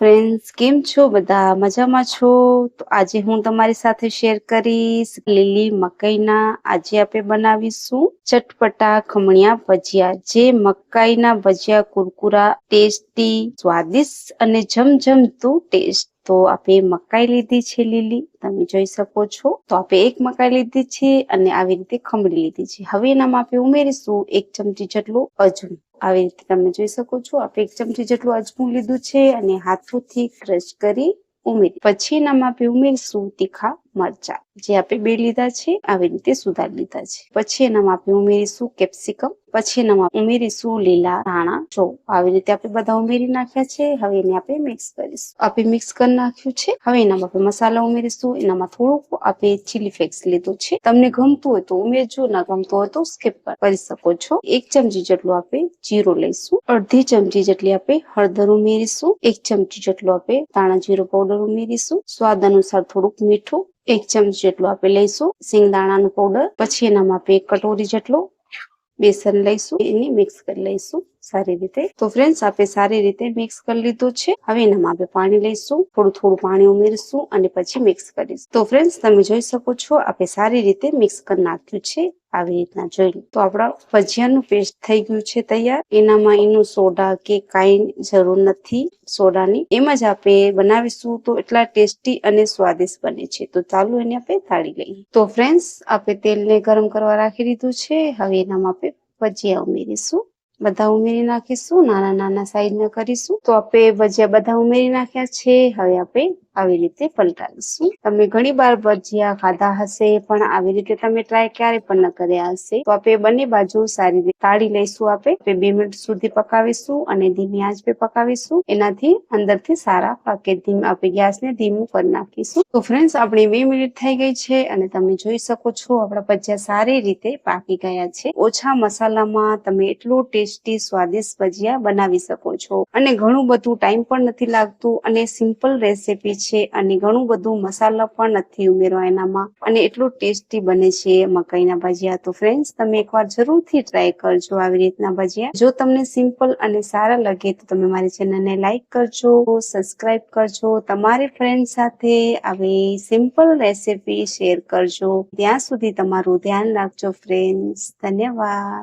Friends કેમ છો બધા? મજામાં છો? તો આજે હું તમારી સાથે શેર કરીશ લીલી મકાઈના. આજે આપણે બનાવીશું ચટપટા ખમણિયા ભજીયા. જે મકાઈના ભજીયા કુરકુરા, ટેસ્ટી, સ્વાદિષ્ટ અને જમજમતું ટેસ્ટ તો આપણે મકાઈ લીધી છે લીલી, તમે જોઈ શકો છો. તો આપણે એક મકાઈ લીધી છે અને આવી રીતે ખમણી લીધી છે. હવે એનામાં આપણે ઉમેરીશું એક ચમચી જેટલું અજમું. આવી રીતે તમે જોઈ શકો છો આપણે એક ચમચી જેટલું અજમું લીધું છે અને હાથોથી ક્રશ કરી ઉમેરી. પછી એનામાં આપણે ઉમેરીશું તીખા મરચા, જે આપણે બે લીધા છે, આવી રીતે સુધારી લીધા છે. પછી એનામાં આપણે ઉમેરીશું કેપ્સિકમ, પછી એનામાં ઉમેરીશું લીલા ધાણા. જો, આવી રીતે આપણે બધા ઉમેરી નાખ્યા છે, હવે એને આપણે મિક્સ કરીશું. આપણે મિક્સ કરી નાખ્યું છે, હવે એનામાં આપણે મસાલા ઉમેરીશું. એનામાં થોડુંક આપણે ચીલી ફ્લેક્સ લીધું છે. તમને ગમતું હોય તો ઉમેરજો, ના ગમતું હોય તો સ્કીપ કરી શકો છો. એક ચમચી જેટલું આપણે જીરું લઈશું. અડધી ચમચી જેટલી આપણે હળદર ઉમેરીશું. એક ચમચી જેટલું આપણે ધાણા જીરું પાવડર ઉમેરીશું. સ્વાદ અનુસાર થોડુંક મીઠું એક ચમચી જેટલું આપણે લઈશું, સિંગદાણાનું પાવડર પછી એનામાં આપણે એક કટોરી જેટલું બેસન લઈશું, એને મિક્સ કરી લઈશું. સારી રીતે. તો ફ્રેન્ડ્સ આપણે સારી રીતે મિક્સ કરી લીધું છે. હવે એનામાં આપણે પાણી લઈશું, થોડું થોડું પાણી ઉમેરીશું અને પછી મિક્સ કરીશું. તો ફ્રેન્ડ્સ તમે જોઈ શકો છો આપણે સારી રીતે મિક્સ કરી નાખ્યું છે. આવી રીતના જોઈ તો આપણા ભજીયાનું પેસ્ટ થઈ ગયું છે તૈયાર. એનામાં એનું સોડા કે કાંઈ જરૂર નથી સોડાની. એમ જ આપણે બનાવીશું તો એટલા ટેસ્ટી અને સ્વાદિષ્ટ બને છે. તો ચાલુ એને આપણે તાળી લઈએ. તો ફ્રેન્ડ્સ આપણે તેલને ગરમ કરવા રાખી દીધું છે. હવે એનામાં આપણે ભજીયા ઉમેરીશું. બધા ઉમેરી નાખીશું નાના નાના સાઈઝ ને કરીશું. તો આપણે ભજીયા બધા ઉમેરી નાખ્યા છે, હવે આપણે આવી રીતે પલટાવીશું. તમે ઘણી વાર ભજીયા ખાધા હશે, પણ આવી રીતે તમે ટ્રાય ક્યારે પણ ન કર્યા હશે. તો આપણે બંને બાજુ સારી રીતે તાળી લઈશું આપણે બે મિનિટ સુધી પકાવીશું અને ધીમી આંચ પે પકાવીશું. એનાથી અંદરથી સારા પાકે ધીમ આપણે ગેસને ધીમું કરી નાખીશું. તો ફ્રેન્ડ્સ આપણી બે મિનિટ થઈ ગઈ છે અને તમે જોઈ શકો છો આપણા ભજીયા સારી રીતે પાકી ગયા છે. ઓછા મસાલામાં તમે એટલું ટેસ્ટી, સ્વાદિષ્ટ ભજીયા બનાવી શકો છો. અને ઘણું બધું ટાઈમ પણ નથી લાગતું અને સિમ્પલ રેસીપી છે અને ઘણું બધું મસાલા પણ નથી ઉમેરવા એનામાં. અને એટલું ટેસ્ટી બને છે મકાઈના ભજીયા. તો ફ્રેન્ડ્સ તમે એકવાર જરૂરથી ટ્રાય કરજો આવી રીતના ભજીયા. જો તમને સિમ્પલ અને સારા લાગે તો તમે મારી ચેનલને લાઈક કરજો સબસ્ક્રાઇબ કરજો. તમારી ફ્રેન્ડ સાથે આવી સિમ્પલ રેસીપી શેર કરજો. ત્યાં સુધી તમારું ધ્યાન રાખજો ફ્રેન્ડ્સ ધન્યવાદ.